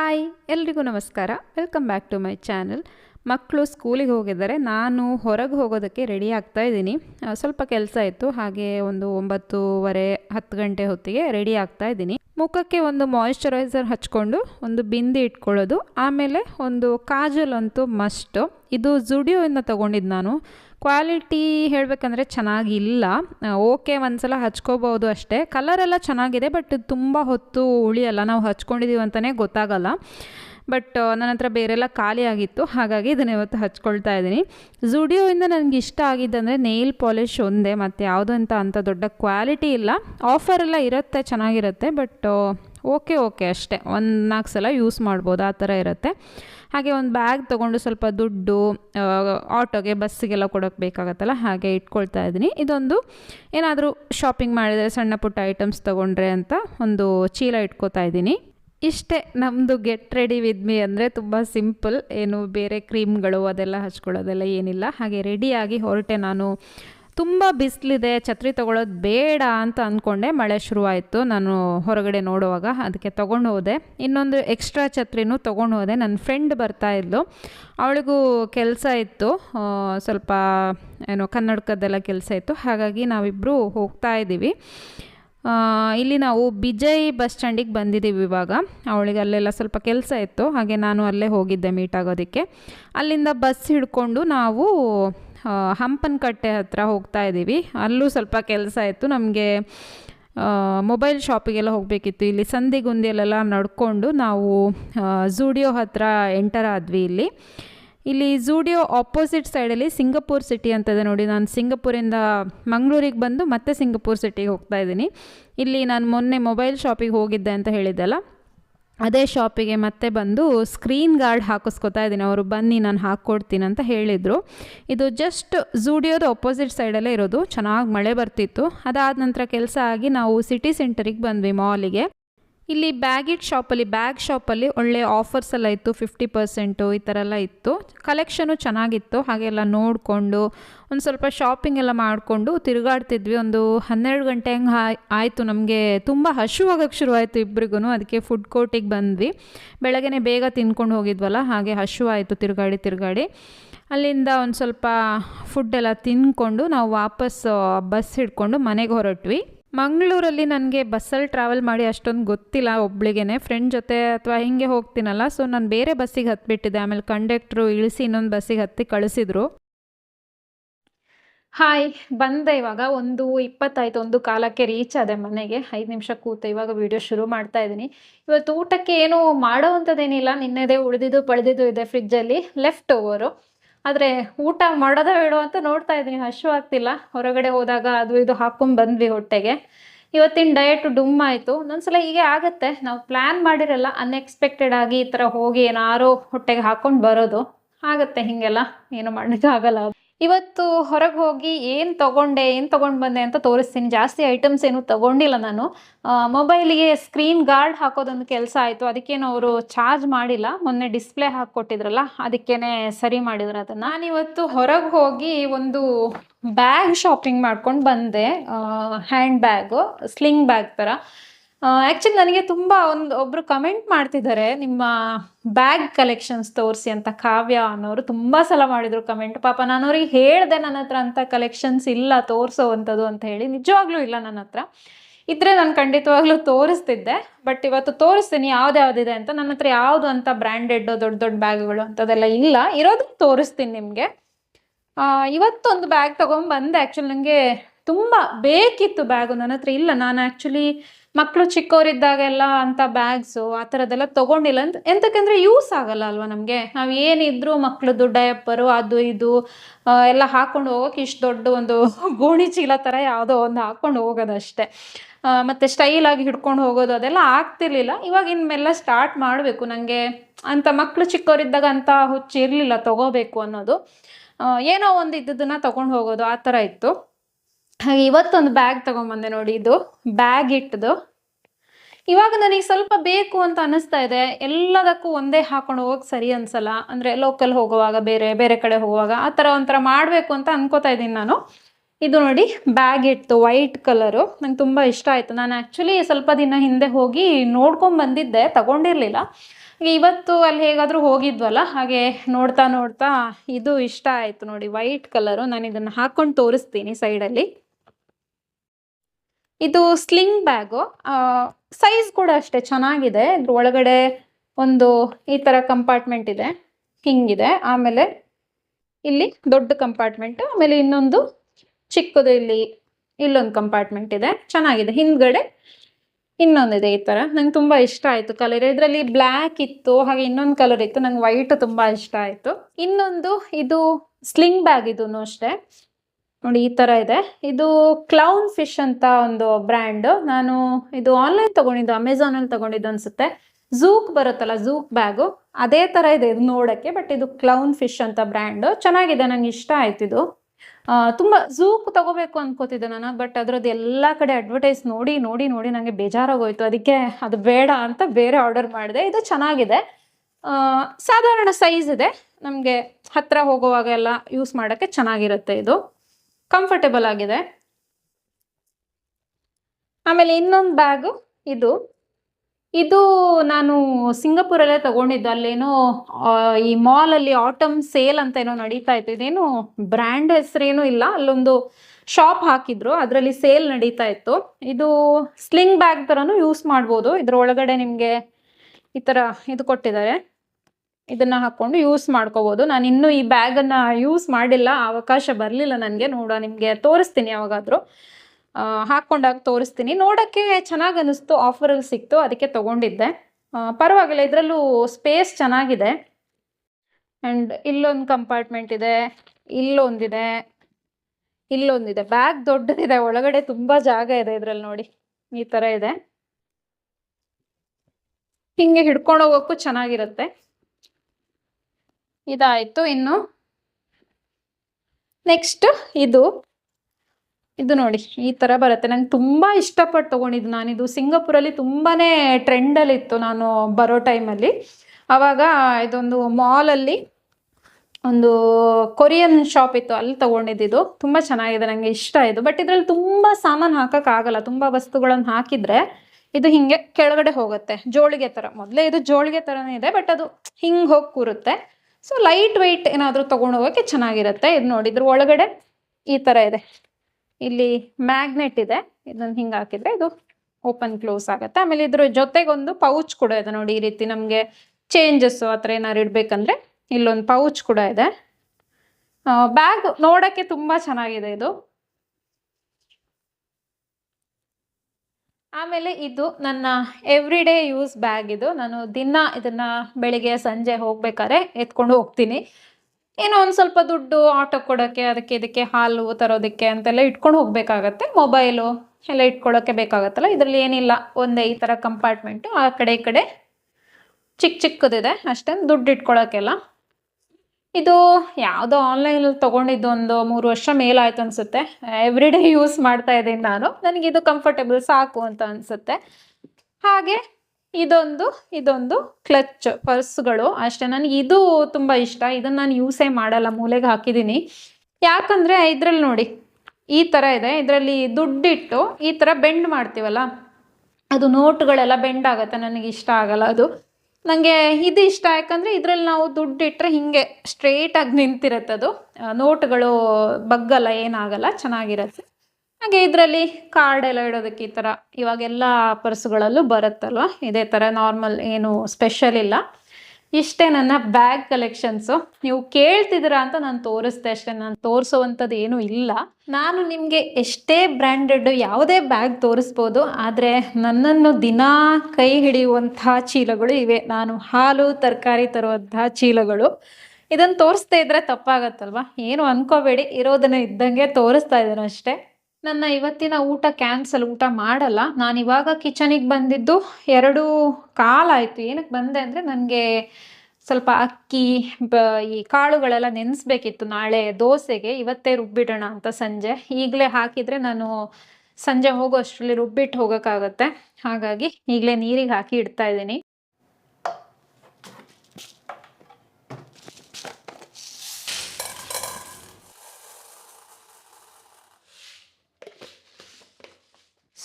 Hi ಎಲ್ರಿಗೂ ನಮಸ್ಕಾರ. Welcome back to my channel ಮಕ್ಕಳು ಸ್ಕೂಲಿಗೆ ಹೋಗಿದ್ದಾರೆ. ನಾನು ಹೊರಗೆ ಹೋಗೋದಕ್ಕೆ ರೆಡಿ ಆಗ್ತಾ ಇದ್ದೀನಿ. ಸ್ವಲ್ಪ ಕೆಲಸ ಇತ್ತು. ಹಾಗೆ ಒಂದು ಒಂಬತ್ತೂವರೆ, ಹತ್ತು ಗಂಟೆ ಹೊತ್ತಿಗೆ ರೆಡಿ ಆಗ್ತಾ ಇದ್ದೀನಿ. ಮುಖಕ್ಕೆ ಒಂದು ಮಾಯಿಶ್ಚರೈಸರ್ ಹಚ್ಕೊಂಡು ಒಂದು ಬಿಂದಿ ಇಟ್ಕೊಳ್ಳೋದು. ಆಮೇಲೆ ಒಂದು ಕಾಜಲ್ ಅಂತೂ ಮಸ್ಟು ಇದು ಜುಡಿಯೋಯಿಂದ ತೊಗೊಂಡಿದ್ದು ನಾನು. ಕ್ವಾಲಿಟಿ ಹೇಳಬೇಕಂದ್ರೆ ಚೆನ್ನಾಗಿಲ್ಲ. ಓಕೆ ಒಂದ್ಸಲ ಹಚ್ಕೋಬೋದು ಅಷ್ಟೇ. ಕಲರೆಲ್ಲ ಚೆನ್ನಾಗಿದೆ ಬಟ್ ತುಂಬ ಹೊತ್ತು ಉಳಿಯಲ್ಲ. ನಾವು ಹಚ್ಕೊಂಡಿದ್ದೀವಿ ಅಂತಲೇ ಗೊತ್ತಾಗಲ್ಲ. ಬಟ್ ನನ್ನ ಹತ್ರ ಬೇರೆಲ್ಲ ಖಾಲಿ ಆಗಿತ್ತು. ಹಾಗಾಗಿ ಇದನ್ನು ಇವತ್ತು ಹಚ್ಕೊಳ್ತಾ ಇದ್ದೀನಿ. ಝುಡಿಯೋಯಿಂದ ನನಗೆ ಇಷ್ಟ ಆಗಿದ್ದಂದರೆ ನೇಲ್ ಪಾಲಿಷ್ ಒಂದೇ, ಮತ್ತು ಯಾವುದು ಅಂತ ಅಂಥ ದೊಡ್ಡ ಕ್ವಾಲಿಟಿ ಇಲ್ಲ. ಆಫರ್ ಎಲ್ಲ ಇರುತ್ತೆ, ಚೆನ್ನಾಗಿರುತ್ತೆ ಬಟ್ ಓಕೆ ಓಕೆ ಅಷ್ಟೇ. ಒಂದು ನಾಲ್ಕು ಸಲ ಯೂಸ್ ಮಾಡ್ಬೋದು, ಆ ಥರ ಇರುತ್ತೆ. ಹಾಗೆ ಒಂದು ಬ್ಯಾಗ್ ತೊಗೊಂಡು ಸ್ವಲ್ಪ ದುಡ್ಡು ಆಟೋಗೆ ಬಸ್ಸಿಗೆಲ್ಲ ಕೊಡೋಕ್ಕೆ ಬೇಕಾಗತ್ತಲ್ಲ, ಹಾಗೆ ಇಟ್ಕೊಳ್ತಾ ಇದ್ದೀನಿ. ಇದೊಂದು ಏನಾದರೂ ಶಾಪಿಂಗ್ ಮಾಡಿದರೆ ಸಣ್ಣ ಪುಟ್ಟ ಐಟಮ್ಸ್ ತೊಗೊಂಡ್ರೆ ಅಂತ ಒಂದು ಚೀಲ ಇಟ್ಕೋತಾ ಇದ್ದೀನಿ. ಇಷ್ಟೇ ನಮ್ಮದು ಗೆಟ್ ರೆಡಿ ವಿತ್ ಮೀ ಅಂದರೆ ತುಂಬ ಸಿಂಪಲ್ ಏನು ಬೇರೆ ಕ್ರೀಮ್ಗಳು ಅದೆಲ್ಲ ಹಚ್ಕೊಳ್ಳೋದೆಲ್ಲ ಏನಿಲ್ಲ. ಹಾಗೆ ರೆಡಿಯಾಗಿ ಹೊರಟೆ ನಾನು. ತುಂಬ ಬಿಸಿಲಿದೆ, ಛತ್ರಿ ತೊಗೊಳೋದು ಬೇಡ ಅಂತ ಅಂದ್ಕೊಂಡೆ ಮಳೆ ಶುರುವಾಯಿತು. ನಾನು ಹೊರಗಡೆ ನೋಡುವಾಗ ಅದಕ್ಕೆ ತೊಗೊಂಡು ಹೋದೆ. ಇನ್ನೊಂದು ಎಕ್ಸ್ಟ್ರಾ ಛತ್ರಿನೂ ತೊಗೊಂಡು ಹೋದೆ. ನನ್ನ ಫ್ರೆಂಡ್ ಬರ್ತಾ ಇದ್ಲು. ಅವಳಿಗೂ ಕೆಲಸ ಇತ್ತು. ಸ್ವಲ್ಪ, ಏನೋ ಕನ್ನಡಕದ್ದೆಲ್ಲ ಕೆಲಸ ಇತ್ತು. ಹಾಗಾಗಿ ನಾವಿಬ್ಬರು ಹೋಗ್ತಾ ಇದ್ದೀವಿ. ಇಲ್ಲಿ ನಾವು ಬಿಜಯ್ ಬಸ್ ಸ್ಟ್ಯಾಂಡಿಗೆ ಬಂದಿದ್ದೀವಿ ಇವಾಗ. ಅವಳಿಗೆ ಅಲ್ಲೆಲ್ಲ ಸ್ವಲ್ಪ ಕೆಲಸ ಇತ್ತು. ಹಾಗೆ ನಾನು ಅಲ್ಲೇ ಹೋಗಿದ್ದೆ ಮೀಟ್ ಆಗೋದಕ್ಕೆ. ಅಲ್ಲಿಂದ ಬಸ್ ಹಿಡ್ಕೊಂಡು ನಾವು ಹಂಪನಕಟ್ಟೆ ಹತ್ರ ಹೋಗ್ತಾ ಇದ್ದೀವಿ. ಅಲ್ಲೂ ಸ್ವಲ್ಪ ಕೆಲಸ ಇತ್ತು. ನಮಗೆ ಮೊಬೈಲ್ ಶಾಪಿಗೆಲ್ಲ ಹೋಗಬೇಕಿತ್ತು. ಇಲ್ಲಿ ಸಂದಿಗುಂದಿಯಲ್ಲೆಲ್ಲ ನಡ್ಕೊಂಡು ನಾವು ಝೂಡಿಯೋ ಹತ್ರ ಎಂಟರ್ ಆದ್ವಿ ಇಲ್ಲಿ. ಇಲ್ಲಿ ಝೂಡಿಯೋ ಆಪೋಸಿಟ್ ಸೈಡಲ್ಲಿ ಸಿಂಗಪೂರ್ ಸಿಟಿ ಅಂತದೆ ನೋಡಿ. ನಾನು ಸಿಂಗಪೂರಿಂದ ಮಂಗಳೂರಿಗೆ ಬಂದು ಮತ್ತೆ ಸಿಂಗಪೂರ್ ಸಿಟಿಗೆ ಹೋಗ್ತಾ ಇದ್ದೀನಿ. ಇಲ್ಲಿ ನಾನು ಮೊನ್ನೆ ಮೊಬೈಲ್ ಶಾಪಿಗೆ ಹೋಗಿದ್ದೆ ಅಂತ ಹೇಳಿದ್ದೆಲ್ಲ. ಅದೇ ಶಾಪಿಗೆ ಮತ್ತೆ ಬಂದು ಸ್ಕ್ರೀನ್ ಗಾರ್ಡ್ ಹಾಕಿಸ್ಕೊತಾ ಇದ್ದೀನಿ. ಅವರು ಬನ್ನಿ, ನಾನು ಹಾಕ್ಕೊಡ್ತೀನಿ ಅಂತ ಹೇಳಿದರು. ಇದು ಜಸ್ಟ್ ಝೂಡಿಯೋದ ಅಪೋಸಿಟ್ ಸೈಡಲ್ಲೇ ಇರೋದು. ಚೆನ್ನಾಗಿ ಮಳೆ ಬರ್ತಿತ್ತು. ಅದಾದ ನಂತರ ಕೆಲಸ ಆಗಿ ನಾವು ಸಿಟಿ ಸೆಂಟರಿಗೆ ಬಂದ್ವಿ ಮಾಲಿಗೆ ಇಲ್ಲಿ ಬ್ಯಾಗಿಟ್ ಶಾಪಲ್ಲಿ ಬ್ಯಾಗ್ ಶಾಪಲ್ಲಿ ಒಳ್ಳೆ ಆಫರ್ಸ್ ಎಲ್ಲ ಇತ್ತು ಫಿಫ್ಟಿ ಪರ್ಸೆಂಟು ಈ ಥರ ಎಲ್ಲ ಇತ್ತು. ಕಲೆಕ್ಷನು ಚೆನ್ನಾಗಿತ್ತು ಹಾಗೆಲ್ಲ ನೋಡಿಕೊಂಡು, ಒಂದು ಸ್ವಲ್ಪ ಶಾಪಿಂಗ್ ಎಲ್ಲ ಮಾಡಿಕೊಂಡು ತಿರುಗಾಡ್ತಿದ್ವಿ. ಒಂದು ಹನ್ನೆರಡು ಗಂಟೆ ಹಂಗೆ ಆಯಿತು ನಮಗೆ. ತುಂಬ ಹಶುವಾಗಕ್ಕೆ ಶುರುವಾಯಿತು ಇಬ್ಬರಿಗೂ ಅದಕ್ಕೆ ಫುಡ್ ಕೋರ್ಟಿಗೆ ಬಂದ್ವಿ. ಬೆಳಗ್ಗೆ ಬೇಗ ತಿನ್ಕೊಂಡು ಹೋಗಿದ್ವಲ್ಲ, ಹಾಗೆ ಹಶುವಾಯಿತು ತಿರುಗಾಡಿ ತಿರುಗಾಡಿ. ಅಲ್ಲಿಂದ ಒಂದು ಸ್ವಲ್ಪ ಫುಡ್ಡೆಲ್ಲ ತಿನ್ಕೊಂಡು ನಾವು ವಾಪಸ್ ಬಸ್ ಹಿಡ್ಕೊಂಡು ಮನೆಗೆ ಹೊರಟ್ವಿ. ಮಂಗಳೂರಲ್ಲಿ ನನಗೆ ಬಸ್ಸಲ್ಲಿ ಟ್ರಾವೆಲ್ ಮಾಡಿ ಅಷ್ಟೊಂದು ಗೊತ್ತಿಲ್ಲ ಒಬ್ಳಿಗೇನೆ. ಫ್ರೆಂಡ್ ಜೊತೆ ಅಥವಾ ಹಿಂಗೆ ಹೋಗ್ತೀನಲ್ಲ ಸೊ ನಾನು ಬೇರೆ ಬಸ್ಸಿಗೆ ಹತ್ಬಿಟ್ಟಿದ್ದೆ. ಆಮೇಲೆ ಕಂಡಕ್ಟ್ರು ಇಳಿಸಿ ಇನ್ನೊಂದು ಬಸ್ಸಿಗೆ ಹತ್ತಿ ಕಳಿಸಿದ್ರು. ಹಾಯ್ ಬಂದೆ ಇವಾಗ. ಒಂದು ಇಪ್ಪತ್ತಾಯ್ತು, ಒಂದು ಕಾಲಕ್ಕೆ ರೀಚ್ ಆದೆ ಮನೆಗೆ. ಐದು ನಿಮಿಷ ಕೂತೆ ಇವಾಗ ವಿಡಿಯೋ ಶುರು ಮಾಡ್ತಾ ಇದ್ದೀನಿ. ಇವತ್ತು ಊಟಕ್ಕೆ ಏನು ಮಾಡೋವಂಥದ್ದೇನಿಲ್ಲ ನಿನ್ನೆದೇ ಉಳಿದಿದ್ದು, ಪಳೆದಿದ್ದು ಇದೆ ಫ್ರಿಜ್ಜಲ್ಲಿ ಲೆಫ್ಟ್ ಓವರು ಆದರೆ ಊಟ ಮಾಡೋದ ಬೇಡ ಅಂತ ನೋಡ್ತಾ ಇದ್ದೀನಿ, ಹಶು ಆಗ್ತಿಲ್ಲ. ಹೊರಗಡೆ ಹೋದಾಗ ಅದು ಇದು ಹಾಕ್ಕೊಂಡು ಬಂದ್ವಿ ಹೊಟ್ಟೆಗೆ. ಇವತ್ತಿನ ಡಯಟ್ ಡುಮ್ ಆಯಿತು. ಒಂದೊಂದ್ಸಲ ಹೀಗೆ ಆಗುತ್ತೆ. ನಾವು ಪ್ಲ್ಯಾನ್ ಮಾಡಿರಲ್ಲ ಅನ್ಎಕ್ಸ್ಪೆಕ್ಟೆಡ್ ಆಗಿ ಈ ಥರ ಹೋಗಿ ಏನಾರೋ ಹೊಟ್ಟೆಗೆ ಹಾಕ್ಕೊಂಡು ಬರೋದು. ಆಗುತ್ತೆ ಹೀಗೆಲ್ಲ. ಏನು ಮಾಡಲಿಕ್ಕೆ ಆಗಲ್ಲ. ಇವತ್ತು ಹೊರಗೆ ಹೋಗಿ ಏನು ತೊಗೊಂಡೆ, ಏನು ತೊಗೊಂಡು ಬಂದೆ ಅಂತ ತೋರಿಸ್ತೀನಿ. ಜಾಸ್ತಿ ಐಟಮ್ಸ್ ಏನು ತೊಗೊಂಡಿಲ್ಲ ನಾನು. ಮೊಬೈಲಿಗೆ ಸ್ಕ್ರೀನ್ ಗಾರ್ಡ್ ಹಾಕೋದೊಂದು ಕೆಲಸ ಆಯಿತು. ಅದಕ್ಕೇನು ಅವರು ಚಾರ್ಜ್ ಮಾಡಿಲ್ಲ. ಮೊನ್ನೆ ಡಿಸ್ಪ್ಲೇ ಹಾಕ್ಕೊಟ್ಟಿದ್ರಲ್ಲ, ಅದಕ್ಕೇನೆ ಸರಿ ಮಾಡಿದ್ರು ಅದನ್ನು. ನಾನಿವತ್ತು ಹೊರಗೆ ಹೋಗಿ ಒಂದು ಬ್ಯಾಗ್ ಶಾಪಿಂಗ್ ಮಾಡ್ಕೊಂಡು ಬಂದೆ. ಹ್ಯಾಂಡ್ ಬ್ಯಾಗು ಸ್ಲಿಂಗ್ ಬ್ಯಾಗ್ ಥರ ಆ್ಯಕ್ಚುಲಿ ನನಗೆ ತುಂಬ ಒಂದು ಒಬ್ಬರು ಕಮೆಂಟ್ ಮಾಡ್ತಿದ್ದಾರೆ. ನಿಮ್ಮ ಬ್ಯಾಗ್ ಕಲೆಕ್ಷನ್ಸ್ ತೋರಿಸಿ ಅಂತ ಕಾವ್ಯ ಅನ್ನೋರು ತುಂಬ ಸಲ ಮಾಡಿದರು ಕಮೆಂಟ್ ಪಾಪ ನಾನು ಅವ್ರಿಗೆ ಹೇಳಿದೆ ನನ್ನ ಹತ್ರ ಅಂಥ ಕಲೆಕ್ಷನ್ಸ್ ಇಲ್ಲ ತೋರಿಸೋವಂಥದ್ದು ಅಂತ ಹೇಳಿ ನಿಜವಾಗ್ಲೂ ಇಲ್ಲ ನನ್ನ ಹತ್ರ. ಇದ್ರೆ ನಾನು ಖಂಡಿತವಾಗ್ಲೂ ತೋರಿಸ್ತಿದ್ದೆ ಬಟ್ ಇವತ್ತು ತೋರಿಸ್ತೀನಿ ಯಾವ್ದು ಯಾವ್ದಿದೆ ಅಂತ. ನನ್ನ ಹತ್ರ ಯಾವುದು ಅಂತ ಬ್ರ್ಯಾಂಡೆಡ್ ದೊಡ್ಡ ದೊಡ್ಡ ಬ್ಯಾಗ್ಗಳು ಅಂಥದ್ದೆಲ್ಲ ಇಲ್ಲ. ಇರೋದು ತೋರಿಸ್ತೀನಿ ನಿಮಗೆ. ಇವತ್ತೊಂದು ಬ್ಯಾಗ್ ತೊಗೊಂಬಂದೆ. ಆ್ಯಕ್ಚುಲಿ ನನಗೆ ತುಂಬ ಬೇಕಿತ್ತು ಬ್ಯಾಗು ನನ್ನ ಹತ್ರ ಇಲ್ಲ. ನಾನು ಆ್ಯಕ್ಚುಲಿ ಮಕ್ಕಳು ಚಿಕ್ಕವರಿದ್ದಾಗೆಲ್ಲ ಅಂತ ಬ್ಯಾಗ್ಸು ಆ ಥರದ್ದೆಲ್ಲ ತೊಗೊಂಡಿಲ್ಲ ಅಂತ ಎಂತಕ್ಕಂದ್ರೆ ಯೂಸ್ ಆಗಲ್ಲ ಅಲ್ವಾ ನಮಗೆ? ನಾವು ಏನಿದ್ರು ಮಕ್ಕಳದ್ದು ಡಯಪ್ಪರು ಅದು ಇದು ಎಲ್ಲ ಹಾಕ್ಕೊಂಡು ಹೋಗೋಕೆ ಇಷ್ಟು ದೊಡ್ಡ ಒಂದು ಗೋಣಿ ಚೀಲ ಥರ ಯಾವುದೋ ಒಂದು ಹಾಕ್ಕೊಂಡು ಹೋಗೋದಷ್ಟೇ ಮತ್ತು ಸ್ಟೈಲಾಗಿ ಹಿಡ್ಕೊಂಡು ಹೋಗೋದು ಅದೆಲ್ಲ ಆಗ್ತಿರ್ಲಿಲ್ಲ. ಇವಾಗ ಇನ್ಮೆಲ್ಲ ಸ್ಟಾರ್ಟ್ ಮಾಡಬೇಕು ನನಗೆ ಅಂತ ಮಕ್ಕಳು ಚಿಕ್ಕವರಿದ್ದಾಗ ಅಂತ ಹುಚ್ಚಿರಲಿಲ್ಲ ತಗೋಬೇಕು ಅನ್ನೋದು. ಏನೋ ಒಂದು ಇದ್ದದನ್ನ ತಗೊಂಡು ಹೋಗೋದು, ಆ ಥರ ಇತ್ತು. ಹಾಗೆ ಇವತ್ತೊಂದು ಬ್ಯಾಗ್ ತಗೊಂಬಂದೆ ನೋಡಿ ಇದು. ಬ್ಯಾಗ್ ಇಟ್ಟದು ಇವಾಗ ನನಗೆ ಸ್ವಲ್ಪ ಬೇಕು ಅಂತ ಅನಿಸ್ತಾ ಇದೆ. ಎಲ್ಲದಕ್ಕೂ ಒಂದೇ ಹಾಕೊಂಡು ಹೋಗಕ್ಕೆ ಸರಿ ಅನ್ಸಲ್ಲ. ಅಂದರೆ ಲೋಕಲ್ ಹೋಗುವಾಗ, ಬೇರೆ ಬೇರೆ ಕಡೆ ಹೋಗುವಾಗ ಆ ಥರ ಒಂಥರ ಮಾಡಬೇಕು ಅಂತ ಅನ್ಕೋತಾ ಇದ್ದೀನಿ ನಾನು. ಇದು ನೋಡಿ ಬ್ಯಾಗ್ ಇತ್ತು ವೈಟ್ ಕಲರು ನಂಗೆ ತುಂಬ ಇಷ್ಟ ಆಯಿತು. ನಾನು ಆ್ಯಕ್ಚುಲಿ ಸ್ವಲ್ಪ ದಿನ ಹಿಂದೆ ಹೋಗಿ ನೋಡ್ಕೊಂಡು ಬಂದಿದ್ದೆ, ತಗೊಂಡಿರಲಿಲ್ಲ. ಇವತ್ತು ಅಲ್ಲಿ ಹೇಗಾದರೂ ಹೋಗಿದ್ವಲ್ಲ, ಹಾಗೆ ನೋಡ್ತಾ ನೋಡ್ತಾ ಇದು ಇಷ್ಟ ಆಯಿತು ನೋಡಿ ವೈಟ್ ಕಲರು ನಾನು ಇದನ್ನು ಹಾಕ್ಕೊಂಡು ತೋರಿಸ್ತೀನಿ ಸೈಡಲ್ಲಿ ಇದು ಸ್ಲಿಂಗ್ ಬ್ಯಾಗು. ಸೈಜ್ ಕೂಡ ಅಷ್ಟೇ ಚೆನ್ನಾಗಿದೆ. ಇದ್ರ ಒಳಗಡೆ ಒಂದು ಈ ಥರ ಕಂಪಾರ್ಟ್ಮೆಂಟ್ ಇದೆ. ಹಿಂಗಿದೆ ಆಮೇಲೆ ಇಲ್ಲಿ ದೊಡ್ಡ ಕಂಪಾರ್ಟ್ಮೆಂಟ್, ಆಮೇಲೆ ಇನ್ನೊಂದು ಚಿಕ್ಕದು ಇಲ್ಲಿ ಇಲ್ಲೊಂದು ಕಂಪಾರ್ಟ್ಮೆಂಟ್ ಇದೆ. ಚೆನ್ನಾಗಿದೆ. ಹಿಂದ್ಗಡೆ ಇನ್ನೊಂದಿದೆ ಈ ಥರ ನಂಗೆ ತುಂಬ ಇಷ್ಟ ಆಯಿತು ಕಲರ್. ಇದರಲ್ಲಿ ಬ್ಲ್ಯಾಕ್ ಇತ್ತು, ಹಾಗೆ ಇನ್ನೊಂದು ಕಲರ್ ಇತ್ತು. ನಂಗೆ ವೈಟ್ ತುಂಬ ಇಷ್ಟ ಆಯಿತು. ಇನ್ನೊಂದು ಇದು ಸ್ಲಿಂಗ್ ಬ್ಯಾಗ್ ಇದೂ ಅಷ್ಟೇ. ನೋಡಿ, ಈ ಥರ ಇದೆ. ಇದು ಕ್ಲೌನ್ ಫಿಶ್ ಅಂತ ಒಂದು ಬ್ರ್ಯಾಂಡ್ ನಾನು ಇದು ಆನ್ಲೈನ್ ತಗೊಂಡಿದ್ದು ಅಮೆಝಾನಲ್ಲಿ ತಗೊಂಡಿದ್ದು ಅನ್ಸುತ್ತೆ. ಝೂಕ್ ಬರುತ್ತಲ್ಲ ಝೂಕ್ ಬ್ಯಾಗು ಅದೇ ಥರ ಇದೆ ಇದು ನೋಡೋಕ್ಕೆ ಬಟ್ ಇದು ಕ್ಲೌನ್ ಫಿಶ್ ಅಂತ ಬ್ರ್ಯಾಂಡ್ ಚೆನ್ನಾಗಿದೆ, ನಂಗೆ ಇಷ್ಟ ಆಯ್ತು ಇದು. ತುಂಬ ಝೂಕ್ ತಗೋಬೇಕು ಅನ್ಕೋತಿದ್ದೆ ನಾನು ಬಟ್ ಅದರದ್ದು ಎಲ್ಲ ಕಡೆ ಅಡ್ವರ್ಟೈಸ್ ನೋಡಿ ನೋಡಿ ನೋಡಿ ನನಗೆ ಬೇಜಾರಾಗೋಯ್ತು. ಅದಕ್ಕೆ ಅದು ಬೇಡ ಅಂತ ಬೇರೆ ಆರ್ಡರ್ ಮಾಡಿದೆ. ಇದು ಚೆನ್ನಾಗಿದೆ. ಸಾಧಾರಣ ಸೈಜ್ ಇದೆ. ನಮಗೆ ಹತ್ತಿರ ಹೋಗುವಾಗ ಎಲ್ಲ ಯೂಸ್ ಮಾಡೋಕ್ಕೆ ಚೆನ್ನಾಗಿರುತ್ತೆ ಇದು. ಕಂಫರ್ಟೇಬಲ್ ಆಗಿದೆ. ಆಮೇಲೆ ಇನ್ನೊಂದು ಬ್ಯಾಗು ಇದು. ಇದು ನಾನು ಸಿಂಗಾಪುರಲ್ಲೇ ತಗೊಂಡಿದ್ದು. ಅಲ್ಲೇನೋ ಈ ಮಾಲಲ್ಲಿ ಆಟಮ್ ಸೇಲ್ ಅಂತ ಏನೋ ನಡೀತಾ ಇತ್ತು. ಇದೇನು ಬ್ರ್ಯಾಂಡ್ ಹೆಸರೇನೂ ಇಲ್ಲ. ಅಲ್ಲೊಂದು ಶಾಪ್ ಹಾಕಿದ್ರು. ಅದರಲ್ಲಿ ಸೇಲ್ ನಡೀತಾ ಇತ್ತು. ಇದು ಸ್ಲಿಂಗ್ ಬ್ಯಾಗ್ ಥರನೂ ಯೂಸ್ ಮಾಡ್ಬೋದು. ಇದರ ಒಳಗಡೆ ನಿಮಗೆ ಈ ಥರ ಇದು ಕೊಟ್ಟಿದ್ದಾರೆ. ಇದನ್ನ ಹಾಕೊಂಡು ಯೂಸ್ ಮಾಡ್ಕೋಬಹುದು ನಾನು ಇನ್ನೂ ಈ ಬ್ಯಾಗನ್ನು ಯೂಸ್ ಮಾಡಿಲ್ಲ. ಅವಕಾಶ ಬರಲಿಲ್ಲ ನನಗೆ. ನೋಡ ನಿಮಗೆ ತೋರಿಸ್ತೀನಿ ಯಾವಾಗಾದರೂ. ಹಾಕೊಂಡಾಗ ತೋರಿಸ್ತೀನಿ. ತೋರಿಸ್ತೀನಿ ನೋಡೋಕ್ಕೆ ಚೆನ್ನಾಗಿ ಅನ್ನಿಸ್ತು ಆಫರಲ್ಲಿ ಸಿಕ್ತು. ಅದಕ್ಕೆ ತಗೊಂಡಿದ್ದೆ. ಪರವಾಗಿಲ್ಲ, ಇದರಲ್ಲೂ ಸ್ಪೇಸ್ ಚೆನ್ನಾಗಿದೆ. ಆ್ಯಂಡ್ ಇಲ್ಲೊಂದು ಕಂಪಾರ್ಟ್ಮೆಂಟ್ ಇದೆ ಇಲ್ಲೊಂದಿದೆ ಇಲ್ಲೊಂದಿದೆ ಬ್ಯಾಗ್ ದೊಡ್ಡದಿದೆ. ಒಳಗಡೆ ತುಂಬ ಜಾಗ ಇದೆ ಇದರಲ್ಲಿ ನೋಡಿ. ಈ ಥರ ಇದೆ. ಹಿಂಗೆ ಹಿಡ್ಕೊಂಡು ಹೋಗೋಕ್ಕೂ ಚೆನ್ನಾಗಿರುತ್ತೆ. ಇದಾಯಿತು ಇನ್ನು. ನೆಕ್ಸ್ಟ್ ಇದು. ಇದು ನೋಡಿ, ಈ ಥರ ಬರುತ್ತೆ. ನಂಗೆ ತುಂಬ ಇಷ್ಟಪಟ್ಟು ತೊಗೊಂಡಿದ್ದು ನಾನಿದು. ಸಿಂಗಾಪುರಲ್ಲಿ ತುಂಬಾ ಟ್ರೆಂಡಲ್ಲಿತ್ತು ನಾನು ಬರೋ ಟೈಮಲ್ಲಿ ಆವಾಗ ಇದೊಂದು ಮಾಲಲ್ಲಿ ಒಂದು ಕೊರಿಯನ್ ಶಾಪ್ ಇತ್ತು, ಅಲ್ಲಿ ತೊಗೊಂಡಿದ್ದು ತುಂಬ ಚೆನ್ನಾಗಿದೆ ನನಗೆ ಇಷ್ಟ ಇದು ಬಟ್ ಇದರಲ್ಲಿ ತುಂಬ ಸಾಮಾನು ಹಾಕೋಕ್ಕಾಗಲ್ಲ ತುಂಬ ವಸ್ತುಗಳನ್ನು ಹಾಕಿದರೆ ಇದು ಹಿಂಗೆ ಕೆಳಗಡೆ ಹೋಗುತ್ತೆ. ಜೋಳಿಗೆ ಥರ ಮೊದಲೇ ಇದು ಜೋಳಿಗೆ ಥರನೇ ಇದೆ ಬಟ್ ಅದು ಹಿಂಗೆ ಹೋಗಿ ಕೂರುತ್ತೆ. ಸೊ ಲೈಟ್ ವೆಯ್ಟ್ ಏನಾದರೂ ತೊಗೊಂಡು ಹೋಗೋಕ್ಕೆ ಚೆನ್ನಾಗಿರುತ್ತೆ. ಇದು ನೋಡಿದ್ರೆ ಒಳಗಡೆ ಈ ಥರ ಇದೆ. ಇಲ್ಲಿ ಮ್ಯಾಗ್ನೆಟ್ ಇದೆ. ಇದನ್ನು ಹಿಂಗೆ ಹಾಕಿದರೆ ಇದು ಓಪನ್ ಕ್ಲೋಸ್ ಆಗುತ್ತೆ. ಆಮೇಲೆ ಇದ್ರ ಜೊತೆಗೊಂದು ಪೌಚ್ ಕೂಡ ಇದೆ ನೋಡಿ ಈ ರೀತಿ. ನಮಗೆ ಚೇಂಜಸ್ಸು ಆ ಥರ ಏನಾದ್ರು ಇಡಬೇಕಂದ್ರೆ ಇಲ್ಲೊಂದು ಪೌಚ್ ಕೂಡ ಇದೆ. ಬ್ಯಾಗ್ ನೋಡೋಕ್ಕೆ ತುಂಬ ಚೆನ್ನಾಗಿದೆ ಇದು. ಆಮೇಲೆ ಇದು ನನ್ನ ಎವ್ರಿ ಡೇ ಯೂಸ್ ಬ್ಯಾಗ್ ಇದು. ನಾನು ದಿನ ಇದನ್ನು ಬೆಳಿಗ್ಗೆ, ಸಂಜೆ ಹೋಗ್ಬೇಕಾದ್ರೆ ಎತ್ಕೊಂಡು ಹೋಗ್ತೀನಿ. ಏನೋ ಒಂದು ಸ್ವಲ್ಪ ದುಡ್ಡು ಆಟೋ ಕೊಡೋಕ್ಕೆ ಅದಕ್ಕೆ ಇದಕ್ಕೆ ಹಾಲು ತರೋದಕ್ಕೆ ಅಂತೆಲ್ಲ ಇಟ್ಕೊಂಡು ಹೋಗಬೇಕಾಗತ್ತೆ. ಮೊಬೈಲು ಎಲ್ಲ ಇಟ್ಕೊಳ್ಳೋಕ್ಕೆ ಬೇಕಾಗತ್ತಲ್ಲ, ಇದರಲ್ಲಿ ಏನಿಲ್ಲ. ಒಂದೇ ಈ ಥರ ಕಂಪಾರ್ಟ್ಮೆಂಟು ಆ ಕಡೆ, ಈ ಕಡೆ ಚಿಕ್ಕ ಚಿಕ್ಕದಿದೆ. ಅಷ್ಟೇ ದುಡ್ಡು ಇಟ್ಕೊಳ್ಳೋಕ್ಕೆಲ್ಲ ಇದು ಯಾವುದೋ ಆನ್ಲೈನಲ್ಲಿ ತೊಗೊಂಡಿದ್ದು ಒಂದು ಮೂರು ವರ್ಷ ಮೇಲಾಯ್ತು ಅನಿಸುತ್ತೆ. ಎವ್ರಿ ಡೇ ಯೂಸ್ ಮಾಡ್ತಾ ಇದ್ದೀನಿ ನಾನು. ನನಗೆ ಇದು ಕಂಫರ್ಟೇಬಲ್ ಸಾಕು ಅಂತ ಅನಿಸುತ್ತೆ. ಹಾಗೆ ಇದೊಂದು ಇದೊಂದು ಕ್ಲಚ್ ಪರ್ಸ್ಗಳು ಅಷ್ಟೇ, ನನಗೆ ಇದು ತುಂಬ ಇಷ್ಟ. ಇದನ್ನು ನಾನು ಯೂಸೇ ಮಾಡಲ್ಲ, ಮೂಲೆಗೆ ಹಾಕಿದ್ದೀನಿ. ಯಾಕಂದರೆ ಇದರಲ್ಲಿ ನೋಡಿ, ಈ ಥರ ಇದೆ. ಇದರಲ್ಲಿ ದುಡ್ಡಿಟ್ಟು ಈ ಥರ ಬೆಂಡ್ ಮಾಡ್ತೀವಲ್ಲ, ಅದು ನೋಟುಗಳೆಲ್ಲ ಬೆಂಡ್ ಆಗುತ್ತೆ. ನನಗೆ ಇಷ್ಟ ಆಗಲ್ಲ ಅದು. ನನಗೆ ಇದು ಇಷ್ಟ, ಯಾಕಂದರೆ ಇದರಲ್ಲಿ ನಾವು ದುಡ್ಡು ಇಟ್ಟರೆ ಹಿಂಗೆ ಸ್ಟ್ರೇಟಾಗಿ ನಿಂತಿರುತ್ತೆ ಅದು. ನೋಟುಗಳು ಬಗ್ಗಲ್ಲ, ಏನಾಗಲ್ಲ, ಚೆನ್ನಾಗಿರತ್ತೆ. ಹಾಗೆ ಇದರಲ್ಲಿ ಕಾರ್ಡ್ ಎಲ್ಲ ಇಡೋದಕ್ಕೆ ಈ ಥರ ಇವಾಗೆಲ್ಲ ಪರ್ಸ್ಗಳಲ್ಲೂ ಬರುತ್ತಲ್ವ? ಇದೇ ಥರ ನಾರ್ಮಲ್ ಏನು ಸ್ಪೆಷಲ್ ಇಲ್ಲ. ಇಷ್ಟೇ ನನ್ನ ಬ್ಯಾಗ್ ಕಲೆಕ್ಷನ್ಸು. ನೀವು ಕೇಳ್ತಿದ್ದೀರಾ ಅಂತ ನಾನು ತೋರಿಸ್ದೆ ಅಷ್ಟೇ, ನಾನು ತೋರಿಸುವಂಥದ್ದು ಏನೂ ಇಲ್ಲ. ನಾನು ನಿಮಗೆ ಎಷ್ಟೇ ಬ್ರ್ಯಾಂಡೆಡ್ ಯಾವುದೇ ಬ್ಯಾಗ್ ತೋರಿಸ್ಬೋದು, ಆದರೆ ನನ್ನನ್ನು ದಿನಾ ಕೈ ಹಿಡಿಯುವಂತಹ ಚೀಲಗಳು ಇವೆ. ನಾನು ಹಾಲು, ತರಕಾರಿ ತರುವಂತಹ ಚೀಲಗಳು. ಇದನ್ನು ತೋರಿಸ್ತಾ ಇದ್ರೆ ತಪ್ಪಾಗತ್ತಲ್ವಾ? ಏನು ಅನ್ಕೋಬೇಡಿ, ಇರೋದನ್ನು ಇದ್ದಂಗೆ ತೋರಿಸ್ತಾ ಇದ್ದೇನೆ ಅಷ್ಟೇ. ನನ್ನ ಇವತ್ತಿನ ಊಟ ಕ್ಯಾನ್ಸಲ್ ಊಟ ಮಾಡಲ್ಲ. ನಾನು ಇವಾಗ ಕಿಚನಿಗೆ ಬಂದಿದ್ದು ಎರಡು ಕಾಲಾಯಿತು ಏನಕ್ಕೆ ಬಂದೆ ಅಂದರೆ ನನಗೆ ಸ್ವಲ್ಪ ಅಕ್ಕಿ, ಬ, ಈ ಕಾಳುಗಳೆಲ್ಲ ನೆನೆಸ್ಬೇಕಿತ್ತು ನಾಳೆ ದೋಸೆಗೆ. ಇವತ್ತೇ ರುಬ್ಬಿಡೋಣ ಅಂತ ಸಂಜೆ. ಈಗಲೇ ಹಾಕಿದರೆ ನಾನು ಸಂಜೆ ಹೋಗೋ ಅಷ್ಟರಲ್ಲಿ ರುಬ್ಬಿಟ್ಟು ಹೋಗೋಕ್ಕಾಗತ್ತೆ. ಹಾಗಾಗಿ ಈಗಲೇ ನೀರಿಗೆ ಹಾಕಿ ಇಡ್ತಾ ಇದ್ದೀನಿ.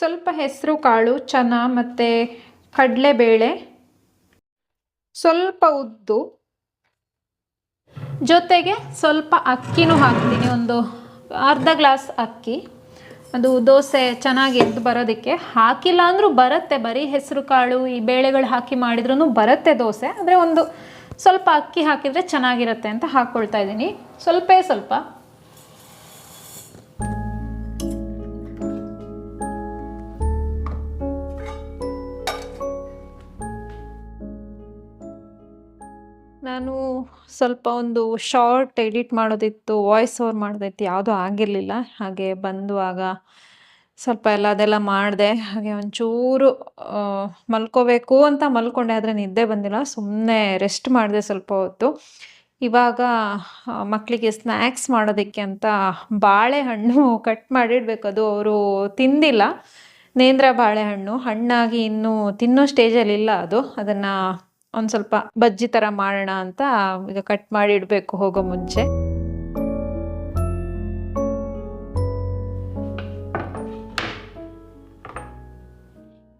ಸ್ವಲ್ಪ ಹೆಸರು, ಕಾಳು, ಚನ ಮತ್ತು ಕಡಲೆಬೇಳೆ. ಸ್ವಲ್ಪ ಉದ್ದು. ಜೊತೆಗೆ ಸ್ವಲ್ಪ ಅಕ್ಕಿನೂ ಹಾಕ್ತೀನಿ, ಒಂದು ಅರ್ಧ ಗ್ಲಾಸ್ ಅಕ್ಕಿ. ಅದು ದೋಸೆ ಚೆನ್ನಾಗಿ ಎದ್ದು ಬರೋದಕ್ಕೆ. ಹಾಕಿಲ್ಲ ಅಂದರೂ ಬರುತ್ತೆ, ಬರೀ ಹೆಸರು, ಕಾಳು, ಈ ಬೇಳೆಗಳು ಹಾಕಿ ಮಾಡಿದ್ರೂ ಬರುತ್ತೆ ದೋಸೆ. ಆದರೆ ಒಂದು ಸ್ವಲ್ಪ ಅಕ್ಕಿ ಹಾಕಿದರೆ ಚೆನ್ನಾಗಿರುತ್ತೆ ಅಂತ ಹಾಕ್ಕೊಳ್ತಾ ಇದ್ದೀನಿ. ಸ್ವಲ್ಪೇ ಸ್ವಲ್ಪ. ನಾನು ಸ್ವಲ್ಪ ಒಂದು ಶಾರ್ಟ್ ಎಡಿಟ್ ಮಾಡೋದಿತ್ತು ವಾಯ್ಸ್ ಓವರ್ ಮಾಡೋದಿತ್ತು, ಯಾವುದೂ ಆಗಿರಲಿಲ್ಲ. ಹಾಗೆ ಬಂದುವಾಗ ಸ್ವಲ್ಪ ಎಲ್ಲ ಅದೆಲ್ಲ ಮಾಡಿದೆ. ಹಾಗೆ ಒಂಚೂರು ಮಲ್ಕೋಬೇಕು ಅಂತ ಮಲ್ಕೊಂಡೆ, ಆದರೆ ನಿದ್ದೆ ಬಂದಿಲ್ಲ. ಸುಮ್ಮನೆ ರೆಸ್ಟ್ ಮಾಡಿದೆ ಸ್ವಲ್ಪ ಹೊತ್ತು. ಇವಾಗ ಮಕ್ಕಳಿಗೆ ಸ್ನ್ಯಾಕ್ಸ್ ಮಾಡೋದಕ್ಕೆ ಅಂತ ಬಾಳೆಹಣ್ಣು ಕಟ್ ಮಾಡಿಡಬೇಕು. ಅದು ಅವರು ತಿಂದಿಲ್ಲ. ನೇಂದ್ರ ಬಾಳೆಹಣ್ಣು ಹಣ್ಣಾಗಿ ಇನ್ನೂ ತಿನ್ನೋ ಸ್ಟೇಜಲ್ಲಿ ಇಲ್ಲ ಅದು. ಅದನ್ನು ಒಂದು ಸ್ವಲ್ಪ ಬಜ್ಜಿ ಥರ ಮಾಡೋಣ ಅಂತ ಈಗ ಕಟ್ ಮಾಡಿ ಇಡಬೇಕು ಹೋಗೋ ಮುಂಚೆ.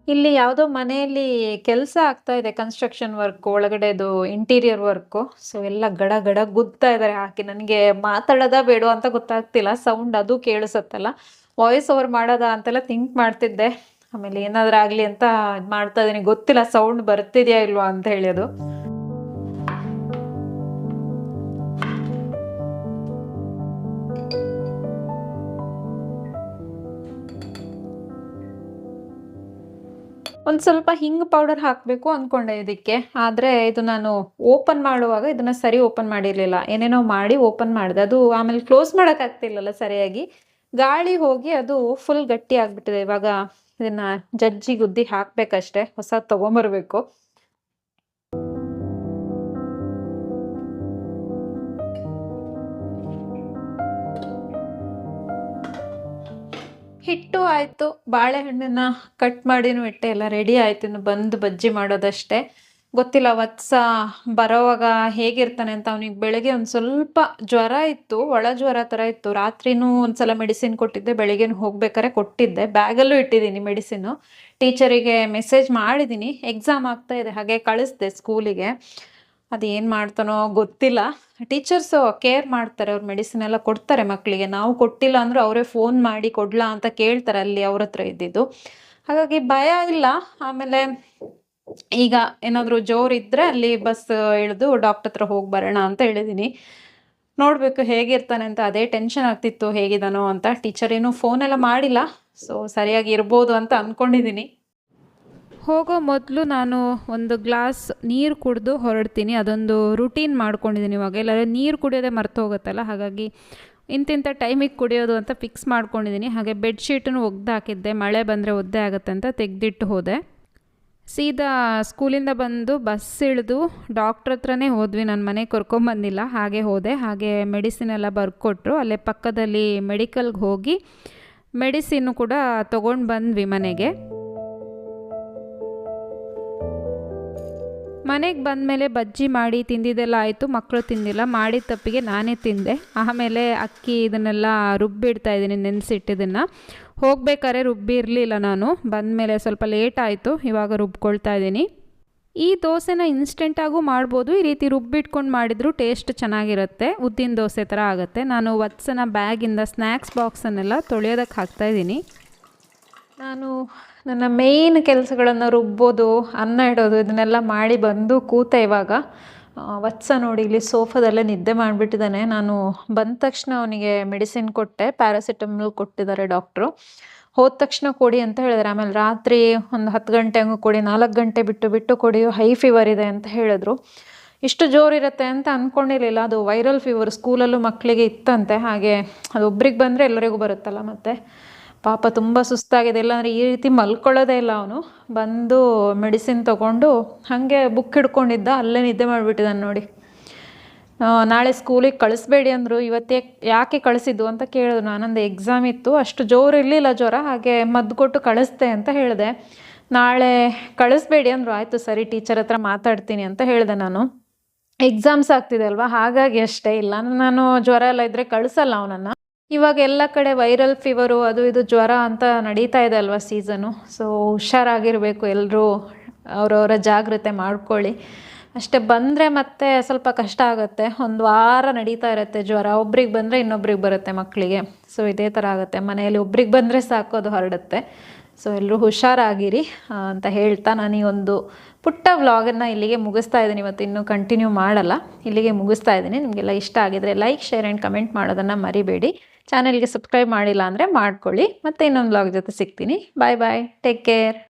ಇಲ್ಲಿ ಯಾವುದೋ ಮನೆಯಲ್ಲಿ ಕೆಲಸ ಆಗ್ತಾ ಇದೆ ಕನ್ಸ್ಟ್ರಕ್ಷನ್ ವರ್ಕ್ ಒಳಗಡೆದು ಇಂಟೀರಿಯರ್ ವರ್ಕು ಸೊ ಎಲ್ಲ ಗಡ ಗಡ ಗುದ್ತಾ ಇದ್ದಾರೆ ಹಾಕಿ ನನಗೆ ಮಾತಾಡೋದ ಬೇಡ ಅಂತ ಗೊತ್ತಾಗ್ತಿಲ್ಲ. ಸೌಂಡ್ ಅದು ಕೇಳಿಸುತ್ತಲ್ಲ. ವಾಯ್ಸ್ ಓವರ್ ಮಾಡೋದಾ ಅಂತೆಲ್ಲ ಥಿಂಕ್ ಮಾಡ್ತಿದ್ದೆ. ಆಮೇಲೆ ಏನಾದ್ರೂ ಆಗಲಿ ಅಂತ ಮಾಡ್ತಾ ಇದ್ದೀನಿ ಗೊತ್ತಿಲ್ಲ ಸೌಂಡ್ ಬರ್ತಿದ್ಯಾ ಇಲ್ವಾ ಅಂತ ಹೇಳಿ ಅದು ಒಂದು ಸ್ವಲ್ಪ ಹಿಂಗ್ ಪೌಡರ್ ಹಾಕಬೇಕು ಅಂದ್ಕೊಂಡೆ ಇದಕ್ಕೆ. ಆದರೆ ಇದು ನಾನು ಓಪನ್ ಮಾಡುವಾಗ ಇದನ್ನು ಸರಿ ಓಪನ್ ಮಾಡಿರಲಿಲ್ಲ. ಏನೇನೋ ಮಾಡಿ ಓಪನ್ ಮಾಡಿದೆ. ಅದು ಆಮೇಲೆ ಕ್ಲೋಸ್ ಮಾಡೋಕ್ಕಾಗ್ತಿಲ್ಲಲ್ಲ ಸರಿಯಾಗಿ. ಗಾಳಿ ಹೋಗಿ ಅದು ಫುಲ್ ಗಟ್ಟಿ ಆಗಿಬಿಟ್ಟಿದೆ. ಇವಾಗ ಇದನ್ನು ಜಜ್ಜಿ ಗುದ್ದಿ ಹಾಕಬೇಕಷ್ಟೆ, ಹೊಸ ತಗೊಂಬರ್ಬೇಕು. ಹಿಟ್ಟು ಆಯ್ತು, ಬಾಳೆಹಣ್ಣನ್ನ ಕಟ್ ಮಾಡಿನೂ ಇಟ್ಟೆ, ಎಲ್ಲ ರೆಡಿ ಆಯ್ತು ಬಂದು ಬಜ್ಜಿ ಮಾಡೋದಷ್ಟೇ. ಗೊತ್ತಿಲ್ಲ, ವತ್ಸ ಬರೋವಾಗ ಹೇಗಿರ್ತಾನೆ ಅಂತ ಅವನಿಗೆ ಬೆಳಗ್ಗೆ ಒಂದು ಸ್ವಲ್ಪ ಜ್ವರ ಇತ್ತು, ಒಳ ಜ್ವರ ಥರ ಇತ್ತು. ರಾತ್ರಿನೂ ಒಂದ್ಸಲ ಮೆಡಿಸಿನ್ ಕೊಟ್ಟಿದ್ದೆ, ಬೆಳಗ್ಗೆನೂ ಹೋಗ್ಬೇಕಾರೆ ಕೊಟ್ಟಿದ್ದೆ. ಬ್ಯಾಗಲ್ಲೂ ಇಟ್ಟಿದ್ದೀನಿ ಮೆಡಿಸಿನು ಟೀಚರಿಗೆ ಮೆಸೇಜ್ ಮಾಡಿದ್ದೀನಿ ಎಕ್ಸಾಮ್ ಆಗ್ತಾ ಇದೆ, ಹಾಗೆ ಕಳಿಸ್ದೆ ಸ್ಕೂಲಿಗೆ ಅದೇನು ಮಾಡ್ತಾನೋ ಗೊತ್ತಿಲ್ಲ. ಟೀಚರ್ಸು ಕೇರ್ ಮಾಡ್ತಾರೆ, ಅವ್ರು ಮೆಡಿಸಿನ್ ಎಲ್ಲ ಕೊಡ್ತಾರೆ ಮಕ್ಕಳಿಗೆ ನಾವು ಕೊಟ್ಟಿಲ್ಲ ಅಂದರೂ ಅವರೇ ಫೋನ್ ಮಾಡಿ ಕೊಡ್ಲಾ ಅಂತ ಕೇಳ್ತಾರೆ ಅಲ್ಲಿ ಅವ್ರ ಹತ್ರ ಇದ್ದಿದ್ದು. ಹಾಗಾಗಿ ಭಯ ಇಲ್ಲ. ಆಮೇಲೆ ಈಗ ಏನಾದರೂ ಜೋರಿದ್ದರೆ ಅಲ್ಲಿ ಬಸ್ ಇಳಿದು ಡಾಕ್ಟರ್ ಹತ್ರ ಹೋಗಿ ಬರೋಣ ಅಂತ ಹೇಳಿದ್ದೀನಿ ನೋಡಬೇಕು ಹೇಗಿರ್ತಾನೆ ಅಂತ, ಅದೇ ಟೆನ್ಷನ್ ಆಗ್ತಿತ್ತು ಹೇಗಿದಾನೋ ಅಂತ. ಟೀಚರ್ ಏನೂ ಫೋನೆಲ್ಲ ಮಾಡಿಲ್ಲ ಸೊ ಸರಿಯಾಗಿ ಇರ್ಬೋದು ಅಂತ ಅಂದ್ಕೊಂಡಿದ್ದೀನಿ ಹೋಗೋ ಮೊದಲು ನಾನು ಒಂದು ಗ್ಲಾಸ್ ನೀರು ಕುಡಿದು ಹೊರಡ್ತೀನಿ. ಅದೊಂದು ರುಟೀನ್ ಮಾಡ್ಕೊಂಡಿದ್ದೀನಿ ಇವಾಗ. ಎಲ್ಲರೂ ನೀರು ಕುಡಿಯೋದೇ ಮರ್ತು ಹೋಗುತ್ತಲ್ಲ, ಹಾಗಾಗಿ ಇಂತಿಂಥ ಟೈಮಿಗೆ ಕುಡಿಯೋದು ಅಂತ ಫಿಕ್ಸ್ ಮಾಡ್ಕೊಂಡಿದ್ದೀನಿ ಹಾಗೆ ಬೆಡ್ಶೀಟನ್ನು ಒಗ್ದು ಹಾಕಿದ್ದೆ ಮಳೆ ಬಂದರೆ ಒದ್ದೆ ಆಗುತ್ತೆ ಅಂತ ತೆಗೆದಿಟ್ಟು ಹೋದೆ. ಸೀದಾ ಸ್ಕೂಲಿಂದ ಬಂದು ಬಸ್ ಇಳಿದು ಡಾಕ್ಟ್ರ್ ಹತ್ರನೇ ಹೋದ್ವಿ. ನನ್ನ ಮನೆಗೆ ಕರ್ಕೊಂಬಂದಿಲ್ಲ ಹಾಗೆ ಹೋದೆ. ಹಾಗೆ ಮೆಡಿಸಿನ್ ಎಲ್ಲ ಬರ್ಕೊಟ್ರು. ಅಲ್ಲೇ ಪಕ್ಕದಲ್ಲಿ ಮೆಡಿಕಲ್ಗೆ ಹೋಗಿ ಮೆಡಿಸಿನ್ನು ಕೂಡ ತೊಗೊಂಡು ಬಂದ್ವಿ ಮನೆಗೆ. ಮನೆಗೆ ಬಂದಮೇಲೆ ಬಜ್ಜಿ ಮಾಡಿ ತಿಂದಿದ್ದೆಲ್ಲ ಆಯಿತು. ಮಕ್ಕಳು ತಿಂದಿಲ್ಲ. ಮಾಡಿದ ತಪ್ಪಿಗೆ ನಾನೇ ತಿಂದೆ. ಆಮೇಲೆ ಅಕ್ಕಿ ಇದನ್ನೆಲ್ಲ ರುಬ್ಬಿಡ್ತಾ ಇದ್ದೀನಿ, ನೆನೆಸಿಟ್ಟಿದ್ದನ್ನು. ಹೋಗ್ಬೇಕಾದ್ರೆ ರುಬ್ಬಿರಲಿಲ್ಲ ನಾನು. ಬಂದಮೇಲೆ ಸ್ವಲ್ಪ ಲೇಟ್ ಆಯಿತು, ಇವಾಗ ರುಬ್ಕೊಳ್ತಾ ಇದ್ದೀನಿ. ಈ ದೋಸೆನ ಇನ್ಸ್ಟೆಂಟಾಗೂ ಮಾಡ್ಬೋದು. ಈ ರೀತಿ ರುಬ್ಬಿಟ್ಕೊಂಡು ಮಾಡಿದರೂ ಟೇಸ್ಟ್ ಚೆನ್ನಾಗಿರುತ್ತೆ. ಉದ್ದಿನ ದೋಸೆ ಥರ ಆಗುತ್ತೆ. ನಾನು ವತ್ಸನ ಬ್ಯಾಗಿಂದ ಸ್ನ್ಯಾಕ್ಸ್ ಬಾಕ್ಸನ್ನೆಲ್ಲ ತೊಳೆಯೋದಕ್ಕೆ ಹಾಕ್ತಾಯಿದ್ದೀನಿ ನಾನು ನನ್ನ ಮೇಯ್ನ್ ಕೆಲಸಗಳನ್ನು ರುಬ್ಬೋದು, ಅನ್ನ ಇಡೋದು, ಇದನ್ನೆಲ್ಲ ಮಾಡಿ ಬಂದು ಕೂತೆ ಇವಾಗ. ವತ್ಸ ನೋಡಿ ಇಲ್ಲಿ ಸೋಫಾದಲ್ಲೇ ನಿದ್ದೆ ಮಾಡಿಬಿಟ್ಟಿದ್ದಾನೆ. ನಾನು ಬಂದ ತಕ್ಷಣ ಅವನಿಗೆ ಮೆಡಿಸಿನ್ ಕೊಟ್ಟೆ, ಪ್ಯಾರಾಸಿಟಮಲ್ ಕೊಟ್ಟಿದ್ದಾರೆ ಡಾಕ್ಟ್ರು. ಹೋದ ತಕ್ಷಣ ಕೊಡಿ ಅಂತ ಹೇಳಿದ್ರು. ಆಮೇಲೆ ರಾತ್ರಿ ಒಂದು ಹತ್ತು ಗಂಟೆ ಹಂಗೆ ಕೊಡಿ, ನಾಲ್ಕು ಗಂಟೆ ಬಿಟ್ಟು ಬಿಟ್ಟು ಕೊಡಿ, ಹೈ ಫೀವರ್ ಇದೆ ಅಂತ ಹೇಳಿದ್ರು. ಇಷ್ಟು ಜೋರಿರುತ್ತೆ ಅಂತ ಅಂದ್ಕೊಂಡಿರಲಿಲ್ಲ ಅದು ವೈರಲ್ ಫೀವರ್ ಸ್ಕೂಲಲ್ಲೂ ಮಕ್ಕಳಿಗೆ ಇತ್ತಂತೆ. ಹಾಗೆ ಅದು ಒಬ್ರಿಗೆ ಬಂದರೆ ಎಲ್ಲರಿಗೂ ಬರುತ್ತಲ್ಲ ಮತ್ತು. ಪಾಪ ತುಂಬ ಸುಸ್ತಾಗಿದೆ. ಇಲ್ಲಾಂದರೆ ಈ ರೀತಿ ಮಲ್ಕೊಳ್ಳೋದೇ ಇಲ್ಲ ಅವನು. ಬಂದು ಮೆಡಿಸಿನ್ ತೊಗೊಂಡು ಹಾಗೆ ಬುಕ್ ಹಿಡ್ಕೊಂಡಿದ್ದ, ಅಲ್ಲೇ ನಿದ್ದೆ ಮಾಡಿಬಿಟ್ಟಿದ್ದಾನೆ ನೋಡಿ. ನಾಳೆ ಸ್ಕೂಲಿಗೆ ಕಳಿಸ್ಬೇಡಿ ಅಂದರು. ಇವತ್ತೇ ಯಾಕೆ ಕಳಿಸಿದ್ದು ಅಂತ ಕೇಳಿದ್ರು. ನಾನೊಂದು ಎಕ್ಸಾಮ್ ಇತ್ತು. ಅಷ್ಟು ಜೋರು ಇರಲಿಲ್ಲ ಜ್ವರ. ಹಾಗೆ ಮದ್ದು ಕೊಟ್ಟು ಕಳಿಸ್ದೆ ಅಂತ ಹೇಳಿದೆ. ನಾಳೆ ಕಳಿಸ್ಬೇಡಿ ಅಂದರು. ಆಯಿತು ಸರಿ, ಟೀಚರ್ ಹತ್ರ ಮಾತಾಡ್ತೀನಿ ಅಂತ ಹೇಳಿದೆ ನಾನು. ಎಕ್ಸಾಮ್ಸ್ ಆಗ್ತಿದೆ ಅಲ್ವಾ? ಹಾಗಾಗಿ ಅಷ್ಟೇ. ಇಲ್ಲ, ನಾನು ಜ್ವರ ಎಲ್ಲ ಇದ್ದರೆ ಕಳಿಸಲ್ಲ ಅವನನ್ನು. ಇವಾಗ ಎಲ್ಲ ಕಡೆ ವೈರಲ್ ಫೀವರು ಅದು ಇದು ಜ್ವರ ಅಂತ ನಡೀತಾ ಇದೆ ಅಲ್ವಾ ಸೀಸನು ಸೊ ಹುಷಾರಾಗಿರಬೇಕು ಎಲ್ಲರೂ ಅವರವರ ಜಾಗ್ರತೆ ಮಾಡ್ಕೊಳ್ಳಿ. ಅಷ್ಟೇ ಬಂದರೆ ಮತ್ತೆ ಸ್ವಲ್ಪ ಕಷ್ಟ ಆಗುತ್ತೆ. ಒಂದು ವಾರ ನಡೀತಾ ಇರುತ್ತೆ ಜ್ವರ. ಒಬ್ರಿಗೆ ಬಂದರೆ ಇನ್ನೊಬ್ರಿಗೆ ಬರುತ್ತೆ ಮಕ್ಕಳಿಗೆ. ಸೊ ಇದೇ ಥರ ಆಗುತ್ತೆ. ಮನೆಯಲ್ಲಿ ಒಬ್ರಿಗೆ ಬಂದರೆ ಸಾಕು, ಅದು ಹರಡುತ್ತೆ. ಸೊ ಎಲ್ಲರೂ ಹುಷಾರಾಗಿರಿ ಅಂತ ಹೇಳ್ತಾ ನಾನು ಈ ಒಂದು ಪುಟ್ಟ ವ್ಲಾಗನ್ನು ಇಲ್ಲಿಗೆ ಮುಗಿಸ್ತಾ ಇದ್ದೀನಿ. ಇವತ್ತು ಇನ್ನೂ ಕಂಟಿನ್ಯೂ ಮಾಡಲ್ಲ. ಇಲ್ಲಿಗೆ ಮುಗಿಸ್ತಾ ಇದ್ದೀನಿ. ನಿಮಗೆಲ್ಲ ಇಷ್ಟ ಆಗಿದರೆ ಲೈಕ್ ಶೇರ್ ಆ್ಯಂಡ್ ಕಮೆಂಟ್ ಮಾಡೋದನ್ನು ಮರಿಬೇಡಿ. ಚಾನಲ್ಗೆ ಸಬ್ಸ್ಕ್ರೈಬ್ ಮಾಡಿಲ್ಲ ಅಂದರೆ ಮಾಡ್ಕೊಳ್ಳಿ. ಮತ್ತು ಇನ್ನೊಂದು ವ್ಲಾಗ್ ಜೊತೆ ಸಿಗ್ತೀನಿ. ಬಾಯ್ ಬಾಯ್ ಟೇಕ್ ಕೇರ್